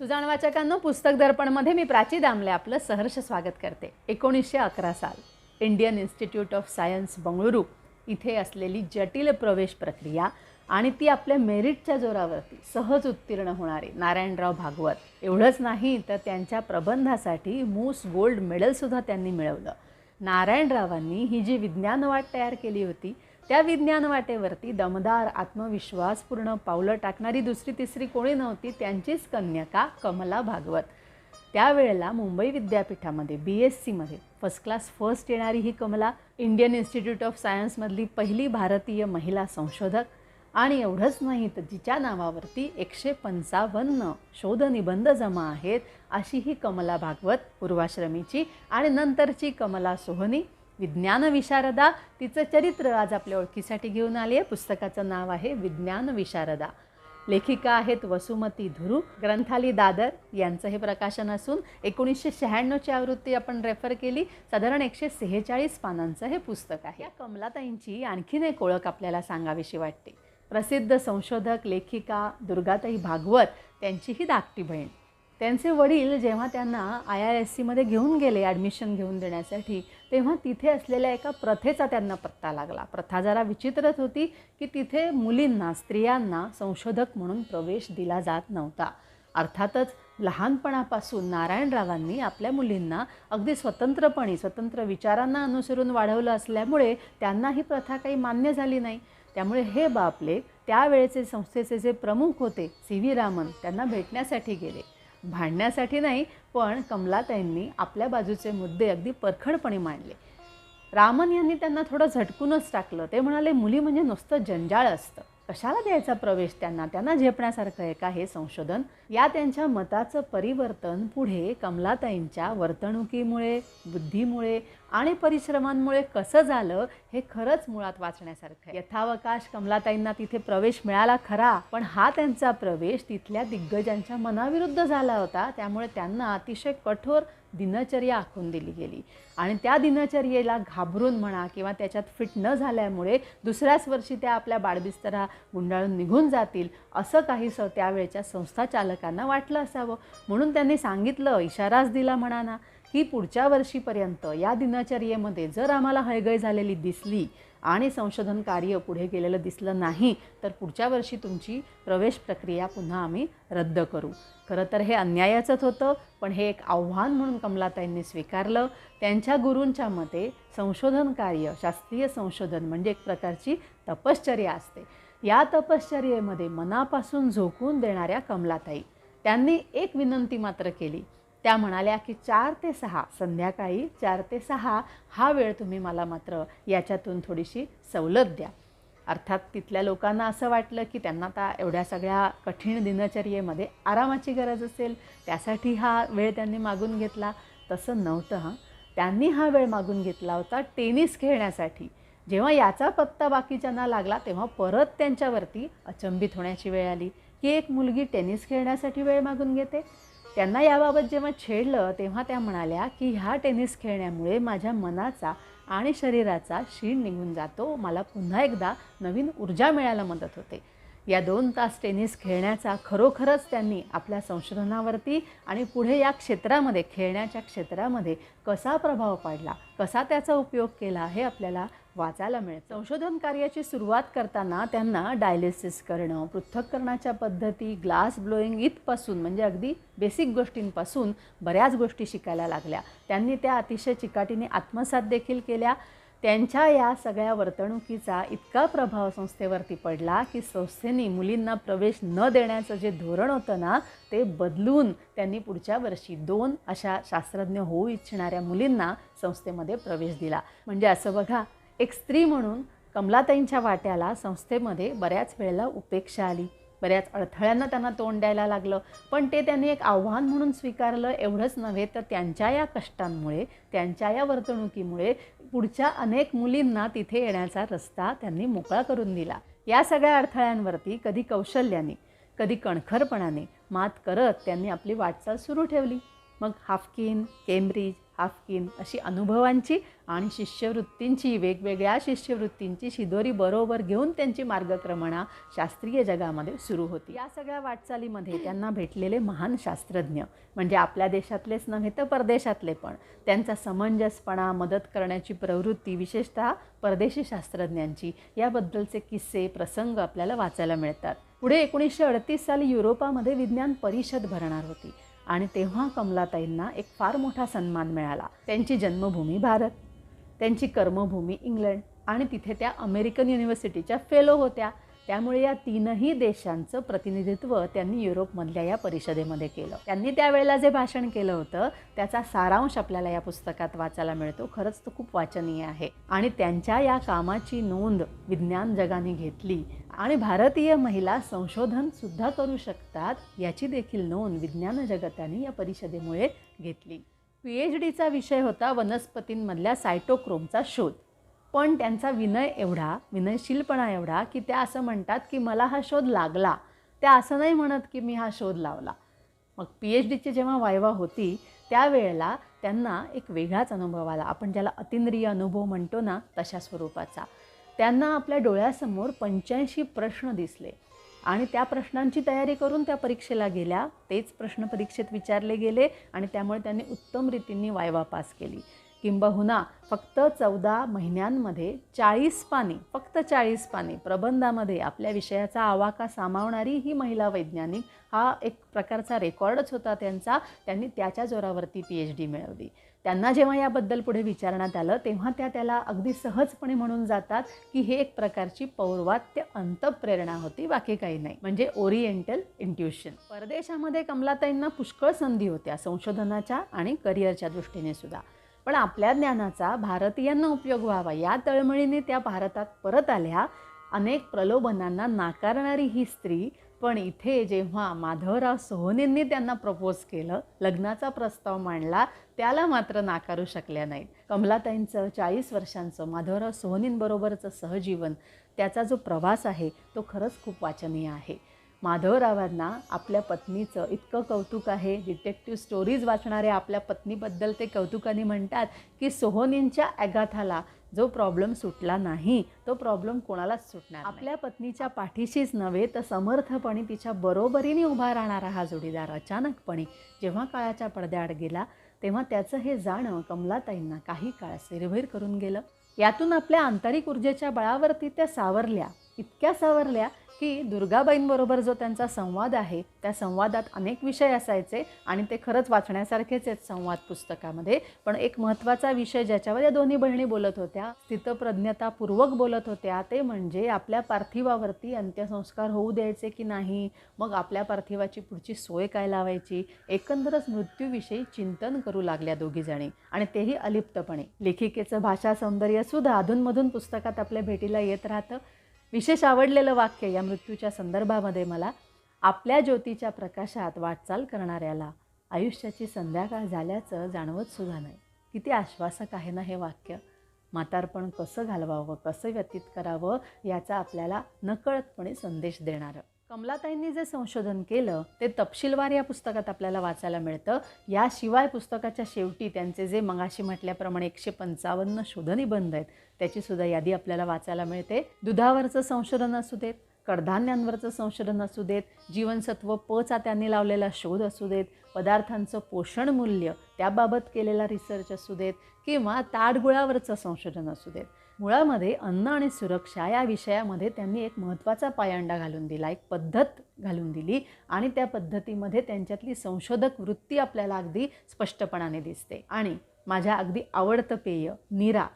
सुजाण वाचकांनो पुस्तक दर्पणमध्ये मी प्राची दामले आपलं सहर्ष स्वागत करते. एकोणीसशे अकरा साल. Indian Institute of Science Bengaluru. इथे असलेली जटिल प्रवेश प्रक्रिया आणि ती आपल्या मेरिटच्या जोरावरती सहज उत्तीर्ण होणारे नारायणराव भागवत. एवढंच नाही तर त्यांच्या प्रबंधासाठी मूस गोल्ड मेडलसुद्धा त्यांनी मिळवलं. नारायणरावांनी ही जी विज्ञानवाट तयार केली होती त्या विज्ञान वाटेवरती दमदार आत्मविश्वासपूर्ण पावलं टाकणारी दुसरी तिसरी कोणी नव्हती त्यांचीच कन्यका कमला भागवत. त्यावेळेला मुंबई विद्यापीठामध्ये बी एस सीमध्ये फर्स्ट क्लास फर्स्ट येणारी ही कमला इंडियन इन्स्टिट्यूट ऑफ सायन्समधली पहिली भारतीय महिला संशोधक. आणि एवढंच नाही तर जिच्या नावावरती एकशे पंचावन्न शोधनिबंध जमा आहेत अशी ही कमला भागवत पूर्वाश्रमीची आणि नंतरची कमला सोहनी विज्ञान विशारदा. तिचं चरित्र आज आपल्या ओळखीसाठी घेऊन आली आहे. पुस्तकाचं नाव आहे विज्ञान विशारदा. लेखिका आहेत वसुमती धुरू ग्रंथाली दादर यांचं हे प्रकाशन असून एकोणीसशे शहाण्णवची आवृत्ती आपण रेफर केली. साधारण एकशे सेहेचाळीस पानांचं हे पुस्तक आहे. या कमलाताईंची आणखीन एक ओळख आपल्याला सांगावीशी वाटते. प्रसिद्ध संशोधक लेखिका दुर्गाताई भागवत त्यांची ही धाकटी बहीण. त्यांचे वडील जेव्हा त्यांना आय आय एस सीमध्ये घेऊन गेले ॲडमिशन घेऊन देण्यासाठी तेव्हा तिथे असलेल्या एका प्रथेचा त्यांना पत्ता लागला. प्रथा जरा विचित्रच होती की तिथे मुलींना स्त्रियांना संशोधक म्हणून प्रवेश दिला जात नव्हता. अर्थातच लहानपणापासून नारायणरावांनी आपल्या मुलींना अगदी स्वतंत्रपणे स्वतंत्र विचारांना अनुसरून वाढवलं असल्यामुळे त्यांना ही प्रथा काही मान्य झाली नाही. त्यामुळे हे बापले त्यावेळेचे संस्थेचे जे प्रमुख होते सी व्ही रामन त्यांना भेटण्यासाठी गेले. भांडण्यासाठी नाही पण कमलाताईंनी आपल्या बाजूचे मुद्दे अगदी परखडपणे मांडले. रामन यांनी त्यांना थोडं झटकूनच टाकलं. ते म्हणाले मुली म्हणजे नुसतं जंजाळ असतं. कशाला द्यायचा प्रवेश त्यांना? त्यांना झेपण्यासारखं आहे का हे संशोधन? या त्यांच्या मताचं परिवर्तन पुढे कमलाताईंच्या वर्तणुकीमुळे बुद्धीमुळे आणि परिश्रमांमुळे कसं झालं हे खरंच मुळात वाचण्यासारखं आहे. यथावकाश कमलाताईंना तिथे प्रवेश मिळाला खरा पण हा त्यांचा प्रवेश तिथल्या दिग्गजांच्या मनाविरुद्ध झाला होता. त्यामुळे त्यांना अतिशय कठोर दिनचर्या आखून दिली गेली. आणि त्या दिनचर्येला घाबरून म्हणा किंवा त्याच्यात फिट न झाल्यामुळे दुसऱ्याच वर्षी त्या आपल्या बाळबिस्तरा गुंडाळून निघून जातील असं काही स त्यावेळच्या संस्था चालकांना वाटलं असावं. म्हणून त्यांनी सांगितलं इशाराच दिला म्हणा ना की पुढच्या वर्षीपर्यंत या दिनचर्येमध्ये जर आम्हाला हयगय झालेली दिसली आणि संशोधन कार्य पुढे गेलेलं दिसलं नाही तर पुढच्या वर्षी तुमची प्रवेश प्रक्रिया पुन्हा आम्ही रद्द करू. खरं तर हे अन्यायाचंच होतं पण हे एक आव्हान म्हणून कमलाताईंनी स्वीकारलं. त्यांच्या गुरूंच्या मते संशोधन कार्य शास्त्रीय संशोधन म्हणजे एक प्रकारची तपश्चर्या असते. या तपश्चर्येमध्ये मनापासून झोकून देणाऱ्या कमलाताई. त्यांनी एक विनंती मात्र केली त्या म्हणाल्या की चार ते सहा संध्याकाळी चार ते सहा हा वेळ तुम्ही मला मात्र याच्यातून थोडीशी सवलत द्या. अर्थात तिथल्या लोकांना असं वाटलं की त्यांना आता एवढ्या सगळ्या कठीण दिनचर्येमध्ये आरामाची गरज असेल त्यासाठी हा वेळ त्यांनी मागून घेतला. तसं नव्हतं हां. त्यांनी हा वेळ मागून घेतला होता टेनिस खेळण्यासाठी. जेव्हा याचा पत्ता बाकीच्यांना लागला तेव्हा परत त्यांच्यावरती अचंबित होण्याची वेळ आली. की एक मुलगी टेनिस खेळण्यासाठी वेळ मागून घेते? त्यांना याबाबत जेव्हा छेडलं तेव्हा त्या म्हणाल्या की ह्या टेनिस खेळण्यामुळे माझ्या मनाचा आणि शरीराचा शीण निघून जातो. मला पुन्हा एकदा नवीन ऊर्जा मिळायला मदत होते. या दोन तास टेनिस खेळण्याचा खरोखरच त्यांनी आपल्या संशोधनावरती आणि पुढे या क्षेत्रामध्ये खेळण्याच्या क्षेत्रामध्ये कसा प्रभाव पाडला कसा त्याचा उपयोग केला हे आपल्याला वाचायला मिळतं. संशोधन कार्याची सुरुवात करताना त्यांना डायलिसिस करणं पृथक्करणाच्या पद्धती ग्लास ब्लोईंग इथपासून म्हणजे अगदी बेसिक गोष्टींपासून बऱ्याच गोष्टी शिकायला लागल्या. त्यांनी त्या अतिशय चिकाटीने आत्मसात देखील केल्या. त्यांच्या या सगळ्या वर्तणुकीचा इतका प्रभाव संस्थेवरती पडला की संस्थेने मुलींना प्रवेश न देण्याचं जे धोरण होतं ना ते बदलून त्यांनी पुढच्या वर्षी दोन अशा शास्त्रज्ञ होऊ इच्छिणाऱ्या मुलींना संस्थेमध्ये प्रवेश दिला. म्हणजे असं बघा एक स्त्री म्हणून कमलाताईंच्या वाट्याला संस्थेमध्ये बऱ्याच वेळेला उपेक्षा आली. बऱ्याच अडथळ्यांना त्यांना तोंड द्यायला लागलं. पण ते त्यांनी एक आव्हान म्हणून स्वीकारलं. एवढंच नव्हे तर त्यांच्या या कष्टांमुळे त्यांच्या या वर्तणुकीमुळे पुढच्या अनेक मुलींना तिथे येण्याचा रस्ता त्यांनी मोकळा करून दिला. या सगळ्या अडथळ्यांवरती कधी कौशल्याने कधी कणखरपणाने मात करत त्यांनी आपली वाटचाल सुरू ठेवली. मग हाफकिन केम्ब्रिज हाफकिन अशी अनुभवांची आणि शिष्यवृत्तींची वेगवेगळ्या शिष्यवृत्तींची शिदोरी बरोबर घेऊन त्यांची मार्गक्रमणा शास्त्रीय जगामध्ये सुरू होती. या सगळ्या वाटचालीमध्ये त्यांना भेटलेले महान शास्त्रज्ञ म्हणजे आपल्या देशातलेच नव्हे तर परदेशातले पण त्यांचा समंजसपणा मदत करण्याची प्रवृत्ती विशेषतः परदेशी शास्त्रज्ञांची याबद्दलचे किस्से प्रसंग आपल्याला वाचायला मिळतात. पुढे एकोणीसशे अडतीस साली युरोपामध्ये विज्ञान परिषद भरणार होती. आणि तेव्हा कमलाताईंना एक फार मोठा सन्मान मिळाला. त्यांची जन्मभूमी भारत त्यांची कर्मभूमी इंग्लंड आणि तिथे त्या अमेरिकन युनिव्हर्सिटीच्या फेलो होत्या. त्यामुळे या तीनही देशांचं प्रतिनिधित्व त्यांनी युरोपमधल्या या परिषदेमध्ये केलं. त्यांनी त्यावेळेला जे भाषण केलं होतं त्याचा सारांश आपल्याला या पुस्तकात वाचायला मिळतो. खरंच तो खूप वाचनीय आहे. आणि त्यांच्या या कामाची नोंद विज्ञान जगाने घेतली आणि भारतीय महिला संशोधन सुद्धा करू शकतात याची देखील नोंद विज्ञान जगताने या परिषदेमुळे घेतली. पी एच डीचा विषय होता वनस्पतींमधल्या सायटोक्रोमचा शोध. पण त्यांचा विनय एवढा विनयशीलपणा एवढा की त्या असं म्हणतात की मला हा शोध लागला. त्या असं नाही म्हणत की मी हा शोध लावला. मग पी एच डीची जेव्हा वायवा होती त्यावेळेला त्यांना एक वेगळाच अनुभव आला. आपण ज्याला अतिंद्रिय अनुभव म्हणतो ना तशा स्वरूपाचा. त्यांना आपल्या डोळ्यासमोर पंच्याऐंशी प्रश्न दिसले. आणि त्या प्रश्नांची तयारी करून त्या परीक्षेला गेल्या. तेच प्रश्न परीक्षेत विचारले गेले आणि त्यामुळे त्यांनी उत्तम रीतींनी वायवा पास केली. किंबहुना फक्त चौदा महिन्यांमध्ये चाळीस पाने फक्त चाळीस पाने प्रबंधामध्ये आपल्या विषयाचा आवाका सामावणारी ही महिला वैज्ञानिक हा एक प्रकारचा रेकॉर्डच होता त्यांचा. त्यांनी त्याच्या जोरावरती पी एच डी मिळवली. त्यांना जेव्हा याबद्दल पुढे विचारण्यात आलं तेव्हा त्या त्याला अगदी सहजपणे म्हणून जातात की हे एक प्रकारची पौर्वात्य अंतप्रेरणा होती बाकी काही नाही. म्हणजे ओरिएंटल इंट्युशन. परदेशामध्ये कमलाताईंना पुष्कळ संधी होत्या संशोधनाच्या आणि करिअरच्या दृष्टीने सुद्धा. पण आपल्या ज्ञानाचा भारतीयांना उपयोग व्हावा. या तळमळीने त्या भारतात परत आल्या. अनेक प्रलोभनांना नाकारणारी ही स्त्री पण इथे जेव्हा माधवराव सोहनींनी त्यांना प्रपोज केलं लग्नाचा प्रस्ताव मांडला त्याला मात्र नाकारू शकल्या नाहीत. कमलाताईंचं चाळीस वर्षांचं माधवराव सोहनींबरोबरचं सहजीवन त्याचा जो प्रवास आहे तो खरंच खूप वाचनीय आहे. माधवरावांना आपल्या पत्नीचं इतकं कौतुक आहे. डिटेक्टिव्ह स्टोरीज वाचणाऱ्या आपल्या पत्नीबद्दल ते कौतुकाने म्हणतात की सोहोनींच्या अगाथाला जो प्रॉब्लेम सुटला नाही तो प्रॉब्लेम कोणालाच सुटणार आपल्या पत्नीच्या पाठीशीच नव्हे तर समर्थपणे तिच्या बरोबरीने उभा राहणारा हा जोडीदार अचानकपणे जेव्हा काळाच्या पडद्याआड गेला तेव्हा त्याचं हे जाणं कमलाताईंना काही काळ सिरभिर करून गेलं. यातून आपल्या आंतरिक ऊर्जेच्या बळावरती त्या सावरल्या. इतक्या सावरल्या की दुर्गाबाईंबरोबर जो त्यांचा संवाद आहे त्या संवादात अनेक विषय असायचे आणि ते खरंच वाचण्यासारखेच आहेत संवाद पुस्तकामध्ये. पण एक महत्त्वाचा विषय ज्याच्यावर या दोन्ही बहिणी बोलत होत्या स्थितप्रज्ञतापूर्वक बोलत होत्या ते म्हणजे आपल्या पार्थिवावरती अंत्यसंस्कार होऊ द्यायचे की नाही? मग आपल्या पार्थिवाची पुढची सोय काय लावायची? एकंदरच मृत्यूविषयी चिंतन करू लागल्या दोघीजणी आणि तेही अलिप्तपणे. लेखिकेचं भाषा सौंदर्यसुद्धा अधूनमधून पुस्तकात आपल्या भेटीला येत राहतं. विशेष आवडलेलं वाक्य या मृत्यूच्या संदर्भामध्ये मला आपल्या ज्योतीच्या प्रकाशात वाटचाल करणाऱ्याला आयुष्याची संध्याकाळ झाल्याचं जाणवत सुद्धा नाही. किती आश्वासक आहे ना हे वाक्य? म्हातारपण कसं घालवावं? कसं व्यतीत करावं? याचा आपल्याला नकळतपणे संदेश देणारं. कमलाताईंनी जे संशोधन केलं ते तपशीलवार या पुस्तकात आपल्याला वाचायला मिळतं. याशिवाय पुस्तकाच्या शेवटी त्यांचे जे मगाशी म्हटल्याप्रमाणे एकशे पंचावन्न शोधनिबंध आहेत त्याचीसुद्धा यादी आपल्याला वाचायला मिळते. दुधावरचं संशोधन असू देत कडधान्यांवरचं संशोधन असू देत जीवनसत्व पचा त्यांनी लावलेला शोध असू देत पदार्थांचं पोषण मूल्य त्याबाबत केलेला रिसर्च असू देत किंवा ताडगुळावरचं संशोधन असू देत. मुळामध्ये अन्न आणि सुरक्षा या विषयामध्ये त्यांनी एक महत्त्वाचा पायंडा घालून दिला एक पद्धत घालून दिली आणि त्या पद्धतीमध्ये त्यांच्यातली संशोधक वृत्ती आपल्याला अगदी स्पष्टपणाने दिसते. आणि माझ्या अगदी आवडतं पेय निरा.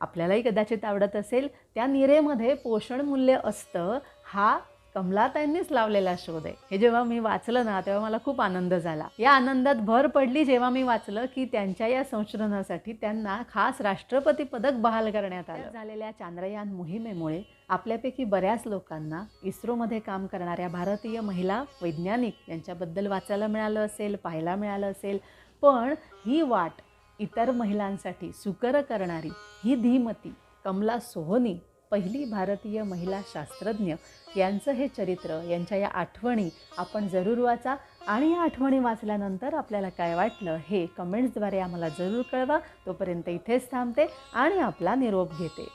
आपल्यालाही कदाचित आवडत असेल. त्या निरेमध्ये पोषण मूल्य असतं. हा कमलाताईंनीच लावलेला शोध आहे हे जेव्हा मी वाचलं ना तेव्हा मला खूप आनंद झाला. या आनंदात भर पडली जेव्हा मी वाचलं की त्यांच्या या संशोधनासाठी त्यांना खास राष्ट्रपती पदक बहाल करण्यात आलं. झालेल्या चांद्रयान मोहिमेमुळे आपल्यापैकी बऱ्याच लोकांना इस्रोमध्ये काम करणाऱ्या भारतीय महिला वैज्ञानिक यांच्याबद्दल वाचायला मिळालं असेल पाहायला मिळालं असेल. पण ही वाट इतर महिलांसाठी सुकर करणारी ही धीमती कमला सोहनी पहिली भारतीय महिला शास्त्रज्ञ यांचं हे चरित्र यांच्या या आठवणी आपण जरूर वाचा आणि या आठवणी वाचल्यानंतर आपल्याला काय वाटलं हे कमेंट्सद्वारे आम्हाला जरूर कळवा. तोपर्यंत इथेच थांबते आणि आपला निरोप घेते.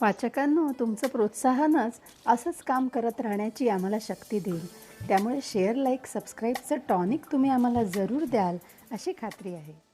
वाचकांनो तुमचं प्रोत्साहनच असंच काम करत राहण्याची आम्हाला शक्ती देईल. त्यामुळे शेअर लाईक सबस्क्राईबचं टॉनिक तुम्ही आम्हाला जरूर द्याल अशी खात्री आहे.